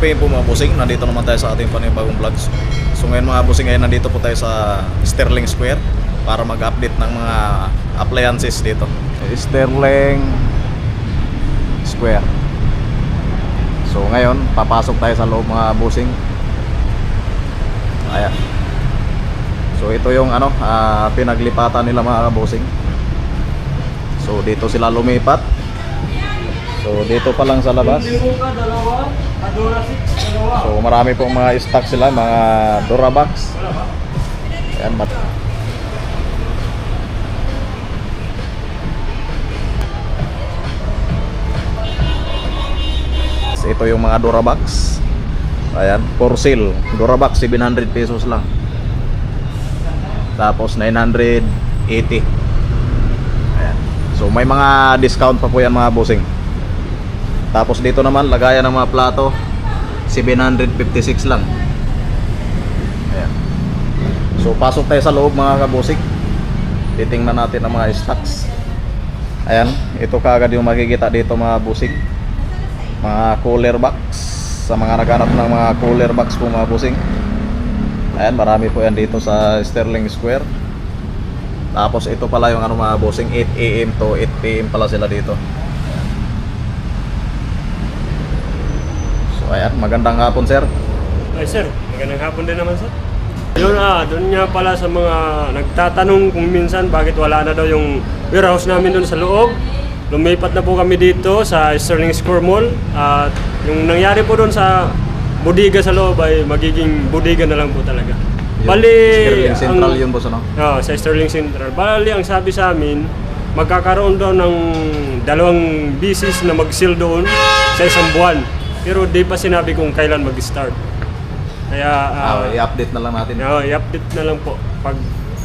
PM po mga busing, nandito naman tayo sa ating panibagong vlogs. So ngayon mga busing, ngayon nandito po tayo sa Sterling Square para mag-update ng mga appliances dito. Sterling Square. So ngayon, papasok tayo sa loob mga busing. Ayan. So ito yung ano, ah, pinaglipatan nila mga kabusing. So dito sila lumipat. So dito pa lang sa labas. So marami pong mga stock sila, mga Durabox. Ayan, mat ito yung mga Durabox. Ayan, for sale. Durabox 700 pesos lang. Tapos 980. Ayan. So may mga discount pa po yan mga bossing. Tapos dito naman lagayan ng mga plato 756 lang. Ayan. So pasok tayo sa loob mga kabusik. Titingnan natin ang mga stocks. Ayan, ito kaagad yung makikita dito mga busik. Mga cooler box sa mga naghanap ng mga cooler box po mga busing. Ayan, marami po yan dito sa Sterling Square. Tapos ito pala yung ano mga bossing 8 AM to 8 PM pala sila dito. Ayan. Magandang hapon sir. Ay sir, magandang hapon din naman sir. Yun ah, doon nga pala sa mga nagtatanong kung minsan bakit wala na daw yung warehouse namin doon sa loob. Lumipat na po kami dito sa Sterling Square Mall at yung nangyari po doon sa bodega sa loob ay magiging bodega na lang po talaga. Yung Bali, Sterling Central ang- yun boss ano? Oo, sa Sterling Central. Bali, ang sabi sa amin, magkakaroon daw ng dalawang bisis na mag-seal doon sa isang buwan. Pero di pa sinabi kung kailan mag-start. Kaya, Ah, ah, i-update na lang natin. uh, i-update na lang po pag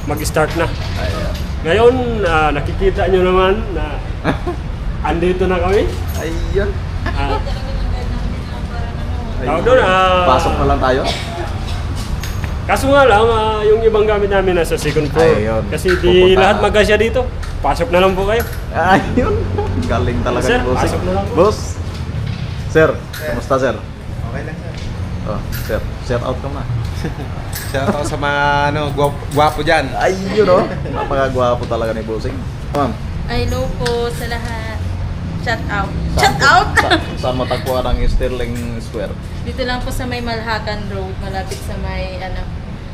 mag-start na. Ayan. Ngayon, ah, nakikita nyo naman na andito na kami. Ah, Ayan. Tawag doon, ah, Pasok na lang tayo. kaso nga lang, ah, yung ibang gamit namin nasa second floor. Ayun. Kasi di Pupunta. lahat magkasya dito. Pasok na lang po kayo. Ayun. Galing talaga Sir, pasok na lang po. Boss. Sir, kumusta sir? Okay lang sir. Oh, sir, shout out ka na. Shout out sa mga ano, guwapo, guwapo dyan. Ayun oh. Napakagwapo talaga ni bossing. Ma'am, Hello po sa lahat. Shout out. saan Shout po- out! Sa, saan matagpuan ang Sterling Square? Dito lang po sa may Malhacan Road, malapit sa may ano,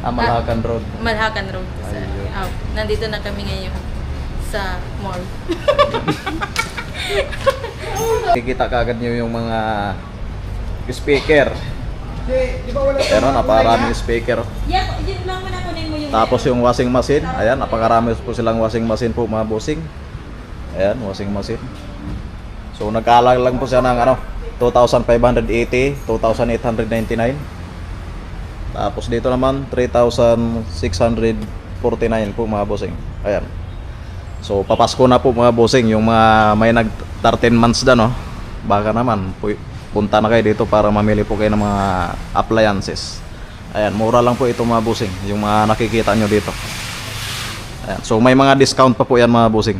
Ah, Malacan Road. Malhacan Road po sa out. Nandito na kami ngayon sa mall. Kikita kagad niyo yung mga speaker. Pero napakaraming speaker. Yeah, yun lang muna kunin mo yung Tapos yung washing machine, ayan, napakarami po silang washing machine po mga bossing. Ayan, washing machine. So nagkaalag lang po siya ng ano, 2,580, 2,899. Tapos dito naman 3,649 po mga bossing. Ayan. So papasko na po mga bossing, yung mga may nag 13 months na no. Baka naman pu- punta na kayo dito para mamili po kayo ng mga appliances. Ayan, mura lang po ito mga bossing, yung mga nakikita nyo dito. Ayan, so may mga discount pa po yan mga bossing.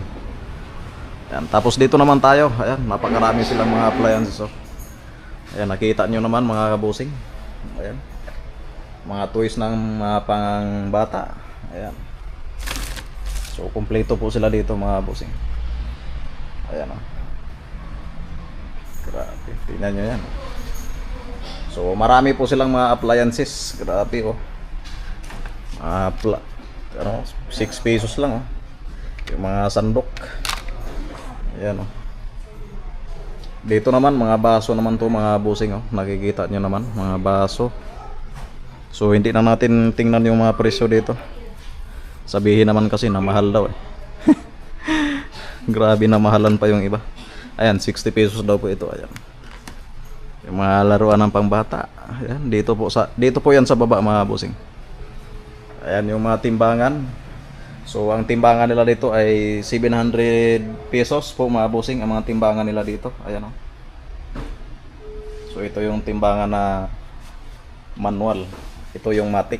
Ayan, tapos dito naman tayo, ayan, napakarami silang mga appliances. Oh. Ayan, nakita nyo naman mga kabusing. Ayan. Mga toys ng mga pang bata. Ayan. So, kumpleto po sila dito mga busing. Ayan oh. Grabe, tingnan nyo yan. So, marami po silang mga appliances. Grabe oh. Mga pla- ano, 6 pesos lang oh. Yung mga sandok. Ayan oh. Dito naman mga baso naman to mga busing oh. Nakikita nyo naman mga baso. So hindi na natin tingnan yung mga presyo dito. Sabihin naman kasi na mahal daw eh. Grabe na mahalan pa yung iba. Ayan, 60 pesos daw po ito. Ayan. Yung mga laruan ng pangbata. Ayan, dito po sa dito po 'yan sa baba mga busing. Ayan yung mga timbangan. So ang timbangan nila dito ay 700 pesos po mga busing ang mga timbangan nila dito. Ayan oh. So ito yung timbangan na manual. Ito yung matic.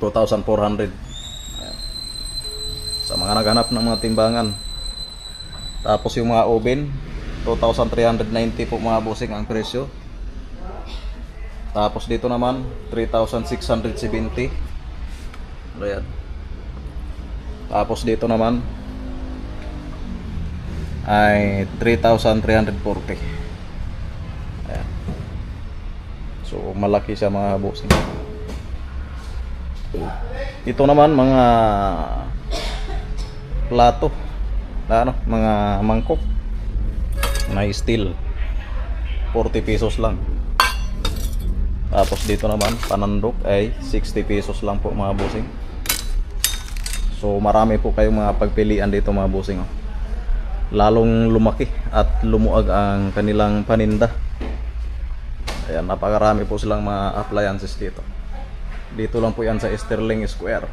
Ayan. 2,400. Ayan. Sa mga naghanap ng mga timbangan. Tapos yung mga oven. 2,390 po mga bossing ang presyo. Tapos dito naman 3,670. Ayan. Tapos dito naman ay 3,340. Ayan. So malaki siya mga bossing. Ito naman mga plato. Ano, mga mangkok. Na steel. 40 pesos lang. Tapos dito naman panandok ay 60 pesos lang po mga bossing. So marami po kayong mga pagpilian dito mga bossing oh. lalong lumaki at lumuag ang kanilang paninda. Ayan napakarami po silang mga appliances dito dito lang po yan sa Sterling Square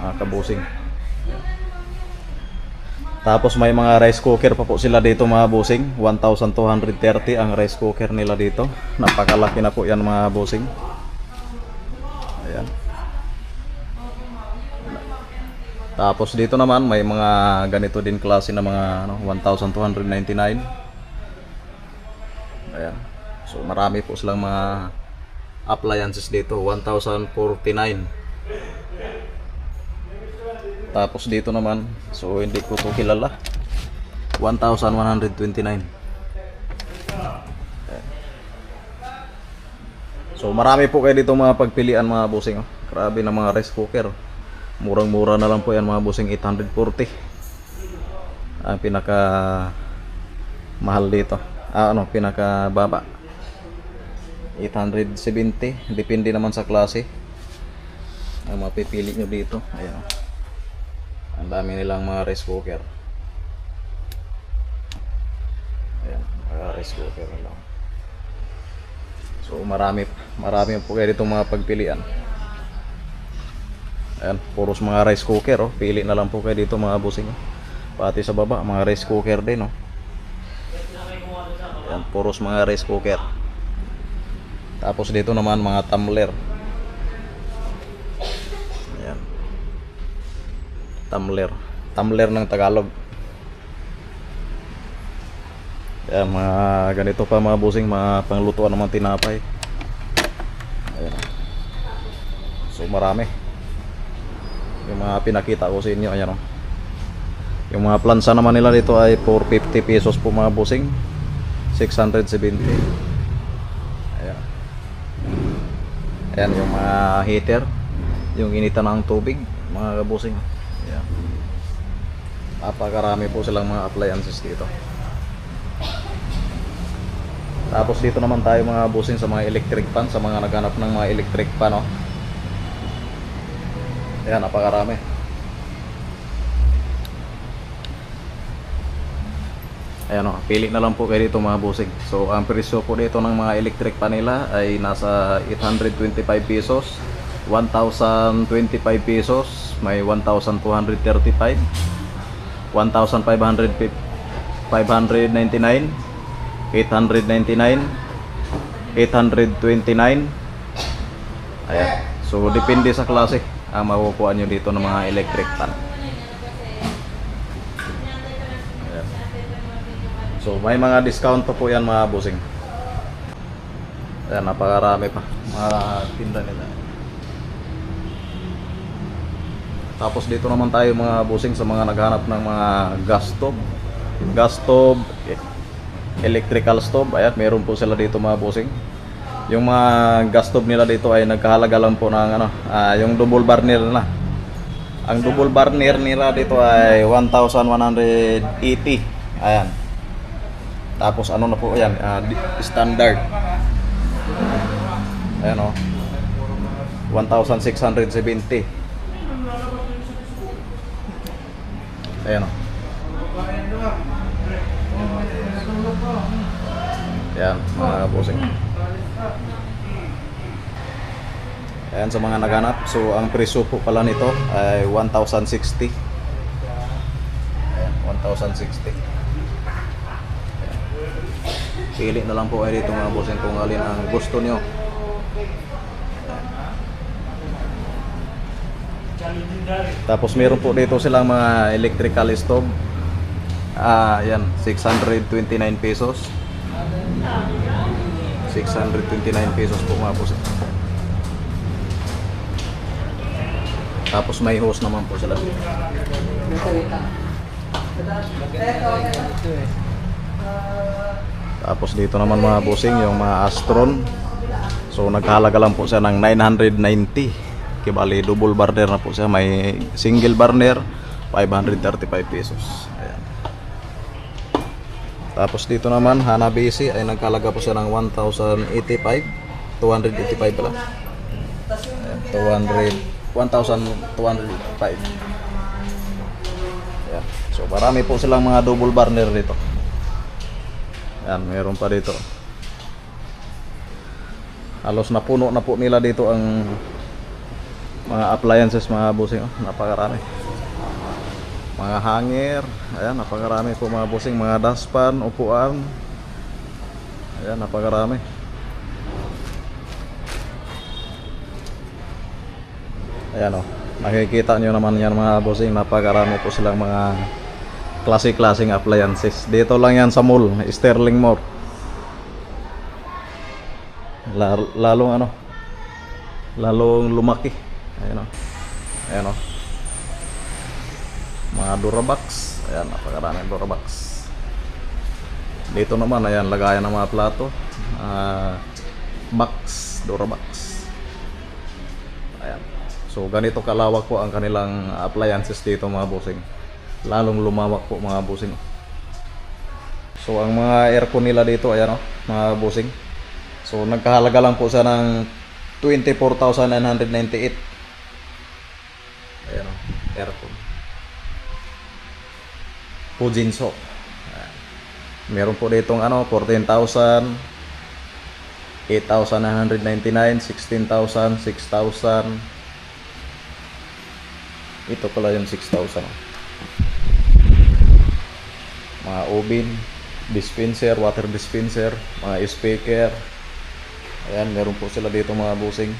mga kabusing tapos may mga rice cooker pa po sila dito mga busing. 1,230 ang rice cooker nila dito. Napakalaki na po yan mga busing. Ayan. Tapos dito naman may mga ganito din klase na mga ano, 1,299. Ayan. So marami po silang mga appliances dito. 1,049. Tapos dito naman, so hindi ko to kilala. 1,129. So marami po kayo dito mga pagpilian mga busing. Oh. Grabe na mga rice cooker. Murang-mura na lang po yan mga busing 840. Ang pinaka mahal dito. Ah, ano, pinaka baba. 870. Depende naman sa klase. Ang mapipili nyo dito. Ayan. Ang dami nilang mga rice cooker. Ayan, mga rice cooker lang. So marami, marami po kayo dito mga pagpilian. Ayan, puros mga rice cooker oh. Pili na lang po kayo dito mga busing. Pati sa baba, mga rice cooker din oh. Ayan, puros mga rice cooker. Tapos dito naman mga tumbler. Ayan. Tumbler. Tumbler ng Tagalog. Ayan, mga ganito pa mga busing, mga panglutuan ng mga tinapay. Ayan. So marami. Yung mga pinakita ko sa inyo, ayan o. Yung mga plansa naman nila dito ay 450 pesos po mga busing. 670. Ayan yung mga heater. Yung initan ng tubig, mga kabusing. Ayan. Napakarami po silang mga appliances dito. Tapos dito naman tayo mga busing sa mga electric fan, sa mga naghanap ng mga electric fan, oh. Ayan, napakarami. Ayan o, pili na lang po kayo dito mga busing. So, ang presyo po dito ng mga electric pan nila ay nasa 825 pesos, 1,025 pesos, may 1,235, 1,599, 899, 829, Ayan. So, depende sa klase ang makukuha nyo dito ng mga electric pan. So, may mga discount pa po yan mga busing. Ayan, napakarami pa. Mga tinda nila. Tapos dito naman tayo mga busing sa mga naghanap ng mga gas stove. Gas stove, eh, electrical stove. Ayan, meron po sila dito mga busing. Yung mga gas stove nila dito ay nagkahalaga lang po ng ano, ah, yung double burner na. Ang double burner nila dito ay 1,180. Ayan. Tapos ano na po yan, ah, di- standard. Ayan o. 1,670. Ayan o. Ayan, mga kabusing. Ayan sa mga naghanap. So, ang presyo po pala nito ay 1,060. Ayan, 1,060. Pili na lang po kayo dito mga bossing kung alin ang gusto nyo. Tapos meron po dito silang mga electrical stove. Ah, yan, 629 pesos. 629 pesos po mga bossing. Tapos may hose naman po sila dito. Tapos dito naman mga bossing, yung mga Astron. So nagkahalaga lang po siya ng 990. Kibali double burner na po siya. May single burner, 535 pesos. Ayan. Tapos dito naman, Hanabishi ay nagkahalaga po siya ng 1,085. 285 pala. Ayan, 200, 1,205. Ayan. So marami po silang mga double burner dito. Yan, meron pa dito. Halos napuno na po nila dito ang mga appliances mga busing. Oh, napakarami. Mga hanger. Ayan, napakarami po mga busing. Mga dustpan, upuan. Ayan, napakarami. Ayan o. Makikita nyo naman yan mga busing. Napakarami po silang mga klase-klaseng appliances. Dito lang yan sa mall, Sterling Mall. La- lalong ano, lalong lumaki. Ayan o. Ayan o. Mga Durabox. Ayan, napakaraming Durabox. Dito naman, ayan, lagayan ng mga plato. Ah, box, Durabox. Ayan. So, ganito kalawak po ang kanilang appliances dito mga bossing lalong lumawak po mga busing. So ang mga aircon nila dito ayan oh, mga busing. So nagkahalaga lang po siya ng 24,998. Ayan oh, aircon. Fujinso. Ayan. Meron po ditong ano 14,000 8,999, 16,000, 6,000. Ito pala yung 6,000. Mga oven, dispenser, water dispenser, mga speaker. Ayan, meron po sila dito mga busing.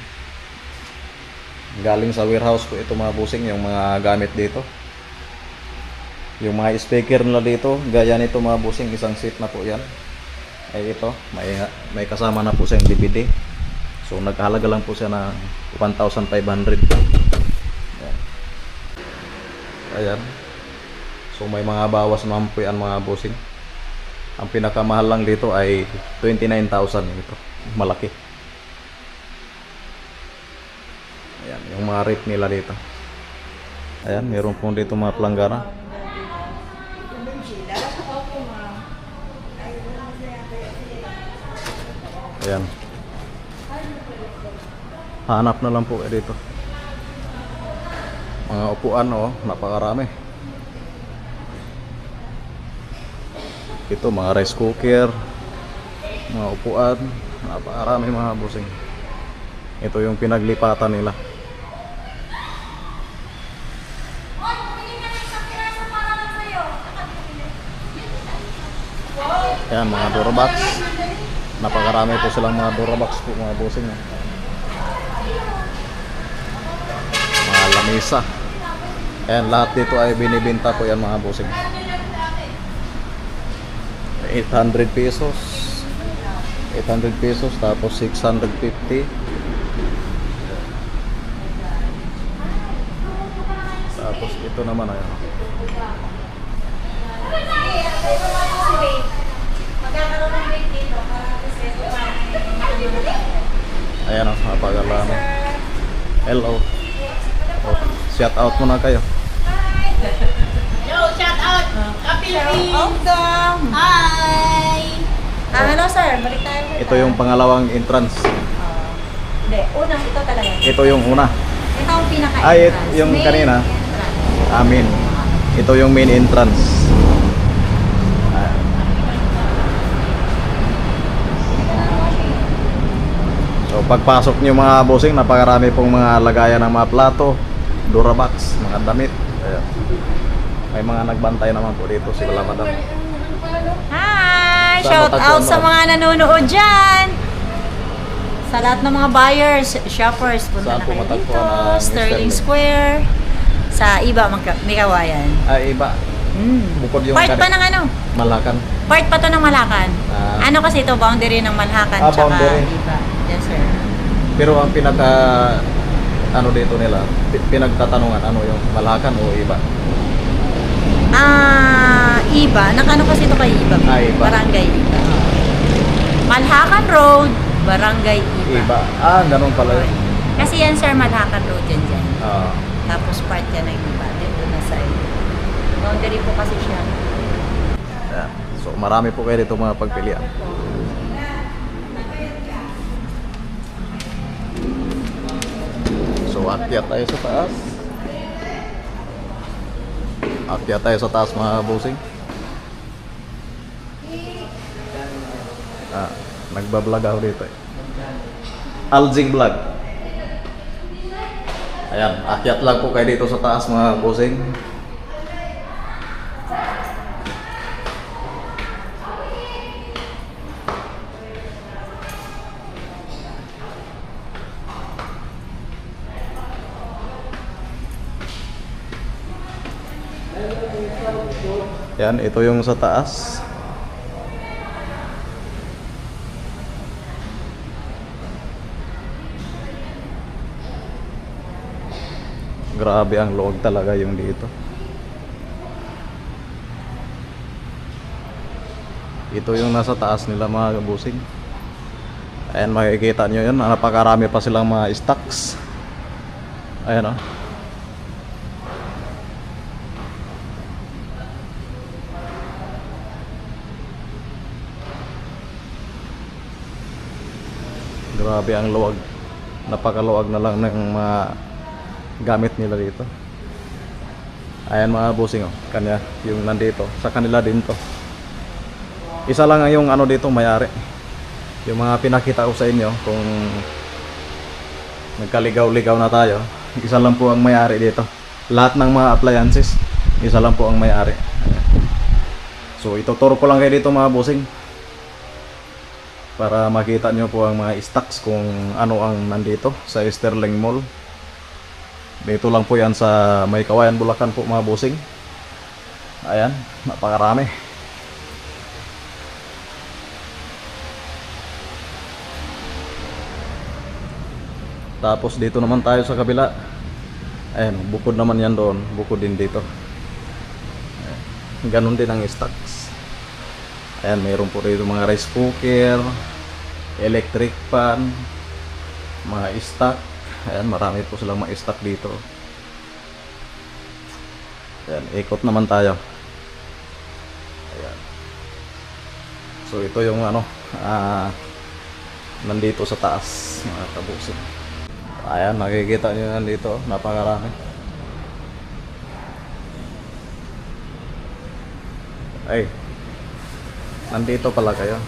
Galing sa warehouse po ito mga busing, yung mga gamit dito. Yung mga speaker nila dito, gaya nito mga busing, isang seat na po yan. Ay ito, may, may kasama na po siyang DVD. So nagkahalaga lang po siya ng 1,500. Ayan. Ayan. So may mga bawas naman po yan mga bossing. Ang pinakamahal lang dito ay 29,000 ito. Malaki. Ayan, yung mga rate nila dito. Ayan, meron po dito mga planggana. Ayan. Hanap na lang po kayo dito. Mga upuan oh, napakarami. Ito mga rice cooker, mga upuan, napakarami mga busing. Ito yung pinaglipatan nila. Ayan, mga Durabox. Napakarami po silang mga Durabox po mga busing. Mga lamisa. Ayan, lahat dito ay binibenta po yan mga busing. 800 pesos 800 pesos tapos 650 tapos ito naman ayun ayan o napagalami hello oh, shout out muna kayo Yo, shout out! Kapilipin! Welcome! Hi! Ah, hello sir, balik tayo. ito yung pangalawang entrance Hindi, unang ito talaga. ito yung una Ito ang pinaka Ay, it- yung kanina. Amin. Ito yung main entrance. So pagpasok niyo mga bossing, napakarami pong mga lagayan ng mga plato, Durabox, mga damit. Ayan. May mga nagbantay naman po dito si Madam. Shout out sa mga nanonood dyan! Sa lahat ng mga buyers, shoppers, punta Saan na kayo dito. ang Sterling? Square. Sa Iba, Mikawayan. Ay iba. Mm. Bukod yung Part pa ng ano? Malakan. Part pa to ng Malacan. Ah. ano kasi ito, boundary ng Malhacan Ah, tsaka boundary. Iba. Yes, sir. Pero ang pinaka ano dito nila, pi- pinagtatanungan ano yung Malakan o iba. Ah, Iba. Nakano kasi ito kay Iba? Ah, Iba. Barangay Iba. Malhacan Road, Barangay Iba. Iba. Ah, ganun pala yun. Kasi yan, sir, Malhacan Road yan dyan. Ah. Tapos part yan ng Iba. Dito na sa Boundary po kasi siya. Ayan. So marami po kayo dito mga pagpilian. So akyat tayo sa taas. Akyat tayo sa taas mga busing. Ah, nagbablog ako dito eh. Alzing Vlog. Ayan, akyat lang po kayo dito sa taas mga busing. Yan, ito yung sa taas. Grabe ang loob talaga yung dito. Ito yung nasa taas nila mga busing. Ayan, makikita nyo yun. Napakarami pa silang mga stocks. Ayan oh. o. Grabe ang luwag. Napakaluwag na lang ng mga gamit nila dito. Ayan mga busing oh. Kanya yung nandito. Sa kanila din to. Isa lang ang yung ano dito mayari. Yung mga pinakita ko sa inyo kung nagkaligaw-ligaw na tayo. Isa lang po ang mayari dito. Lahat ng mga appliances, isa lang po ang mayari. So ituturo ko lang kayo dito mga busing para makita nyo po ang mga stocks kung ano ang nandito sa Sterling Mall. Dito lang po yan sa May Kawayan, Bulacan po mga busing. Ayan, napakarami. Tapos dito naman tayo sa kabila. Ayan, bukod naman yan doon. Bukod din dito. Ayan. Ganon din ang stocks. Ayan, mayroon po rito mga rice cooker, electric pan, mga stock. Ayan, marami po silang mga stock dito. Ayan, ikot naman tayo. Ayan. So ito yung ano, ah, nandito sa taas, mga kabusin. Ayan, nakikita nyo yan dito, napakarami. Ay, nandito pala kayo.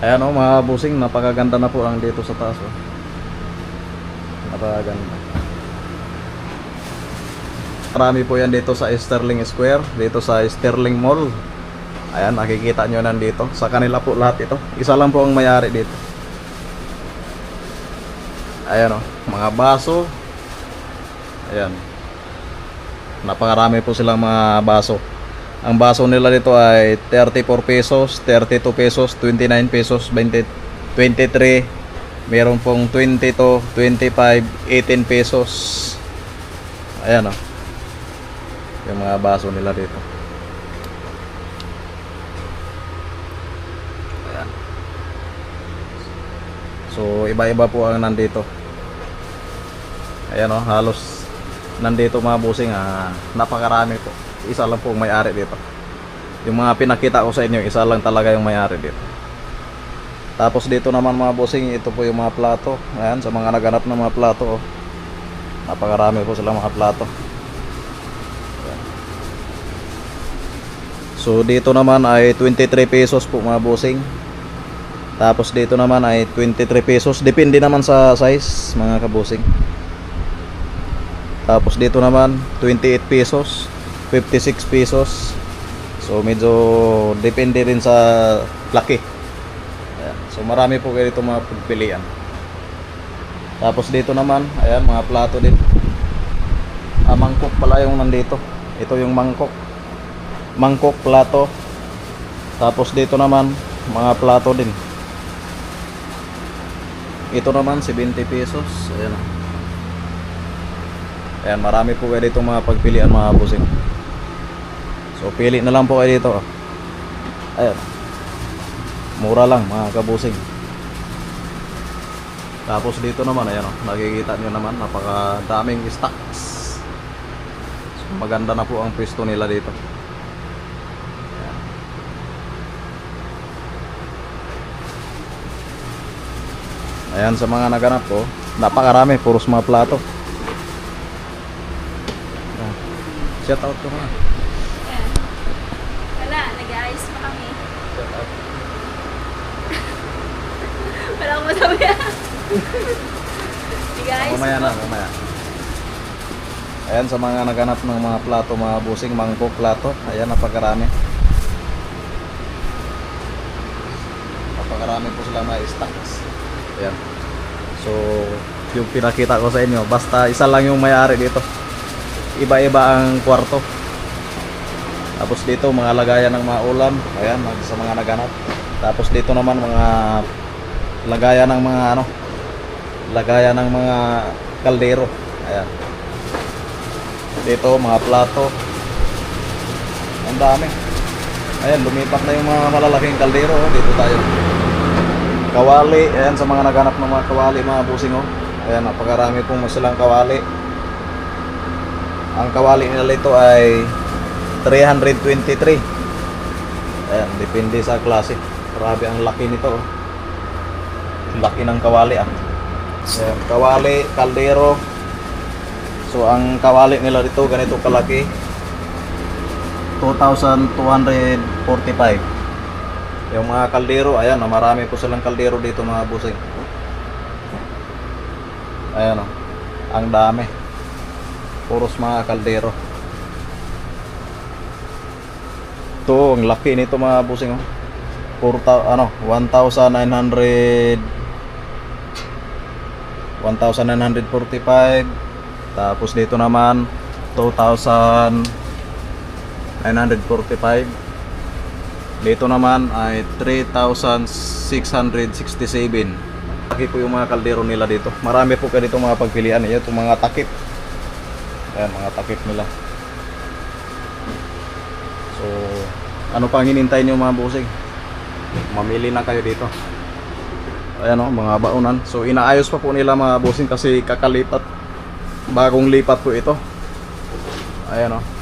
Ayan o mga busing, napakaganda na po ang dito sa taas oh. Napakaganda. Marami po yan dito sa Sterling Square, dito sa Sterling Mall. Ayan, nakikita nyo nandito. Sa kanila po lahat ito. Isa lang po ang mayari dito. Ayan o, mga baso. Ayan. Napakarami po silang mga baso. Ang baso nila dito ay 34 pesos, 32 pesos, 29 pesos, 20, 23, meron pong 22, 25, 18 pesos. Ayan o. Yung mga baso nila dito. Ayan. So, iba-iba po ang nandito. Ayan o, halos nandito mga busing, ah, napakarami po. Isa lang po may-ari dito. Yung mga pinakita ko sa inyo, isa lang talaga yung may-ari dito. Tapos dito naman mga busing, ito po yung mga plato. Ayan, sa mga naganap ng mga plato. Oh. Napakarami po silang mga plato. So dito naman ay 23 pesos po mga busing. Tapos dito naman ay 23 pesos. Depende naman sa size mga kabusing. Tapos dito naman 28 pesos, 56 pesos. So medyo depende rin sa laki. Ayan. So marami po kayo dito mga pagpilian. Tapos dito naman, ayan, mga plato din. Ah, mangkok pala yung nandito. Ito yung mangkok. Mangkok, plato. Tapos dito naman, mga plato din. Ito naman, 70 pesos. Ayan. Ayan, marami po kayo dito mga pagpilian mga busing. So, pili na lang po kayo dito. oh. Ayan. Mura lang mga kabusing. Tapos dito naman, ayan o, nakikita nyo naman, napakadaming stocks. So, maganda na po ang pwesto nila dito. Ayan. Sa mga naganap ko, napakarami, puros mga plato. Shout out ko mga. Wala, nag-ayos pa kami. Wala akong masabi. Nag-ayos Mamaya na, mamaya. Ayan sa mga naganap ng mga plato, mga busing, mangkok plato. Ayan, napakarami. Napakarami po sila mga stocks. Ayan. So, yung pinakita ko sa inyo, basta isa lang yung may-ari dito. Iba-iba ang kwarto. Tapos dito, mga lagayan ng mga ulam. Ayan, sa mga naganap. Tapos dito naman, mga lagayan ng mga ano, lagayan ng mga kaldero. Ayan. Dito, mga plato. Ang dami. Ayan, lumipat na yung mga malalaking kaldero. Dito tayo. Kawali. Ayan, sa mga naganap ng mga kawali, mga busing. Oh. Ayan, napakarami pong silang kawali. Ang kawali nila ito ay 323. Ayan, depende sa klase. Grabe ang laki nito. Oh. Laki ng kawali ah. Ayan, kawali, kaldero. So ang kawali nila dito ganito kalaki. 2,245. Yung mga kaldero, ayan, marami po silang kaldero dito mga busing. Ayan oh. Ang dami. Puros mga kaldero. Ito, ang laki nito mga busing oh. 4,000 ano, 1,900 1,945 tapos dito naman 2,945 dito naman ay 3,667 Laki po yung mga kaldero nila dito. Marami po kayo dito mga pagpilian. Ito mga takip. Ayan mga takip nila. So ano pang hinintay nyo mga busing mamili na kayo dito ayan o, mga baunan. So inaayos pa po nila mga bossing kasi kakalipat. Bagong lipat po ito. Ayan o.